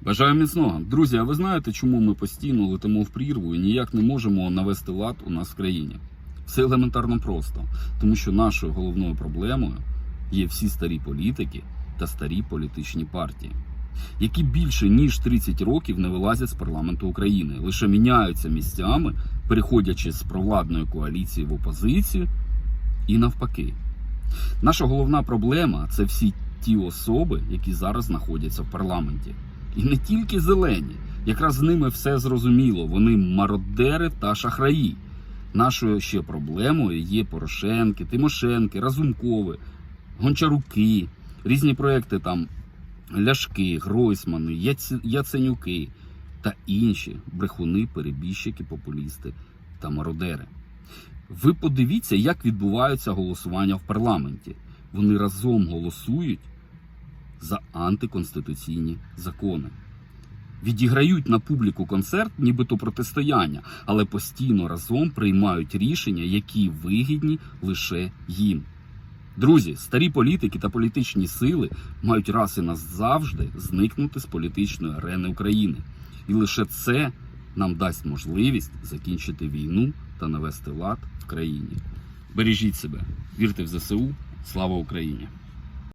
Бажаю міцного. Друзі, а ви знаєте, чому ми постійно летимо в прірву і ніяк не можемо навести лад у нас в країні? Все елементарно просто, тому що нашою головною проблемою є всі старі політики та старі політичні партії, які більше ніж 30 років не вилазять з парламенту України, лише міняються місцями, переходячи з провладної коаліції в опозицію і навпаки. Наша головна проблема це всі ті особи, які зараз знаходяться в парламенті. І не тільки зелені. Якраз з ними все зрозуміло. Вони мародери та шахраї. Нашою ще проблемою є Порошенки, Тимошенки, Разумкови, Гончаруки, різні проекти там Ляшки, Гройсмани, Яценюки та інші брехуни, перебіжчики, популісти та мародери. Ви подивіться, як відбуваються голосування в парламенті. Вони разом голосують за антиконституційні закони. Відіграють на публіку концерт, нібито протистояння, але постійно разом приймають рішення, які вигідні лише їм. Друзі, старі політики та політичні сили мають раз і назавжди зникнути з політичної арени України. І лише це нам дасть можливість закінчити війну та навести лад в країні. Бережіть себе, вірте в ЗСУ, слава Україні!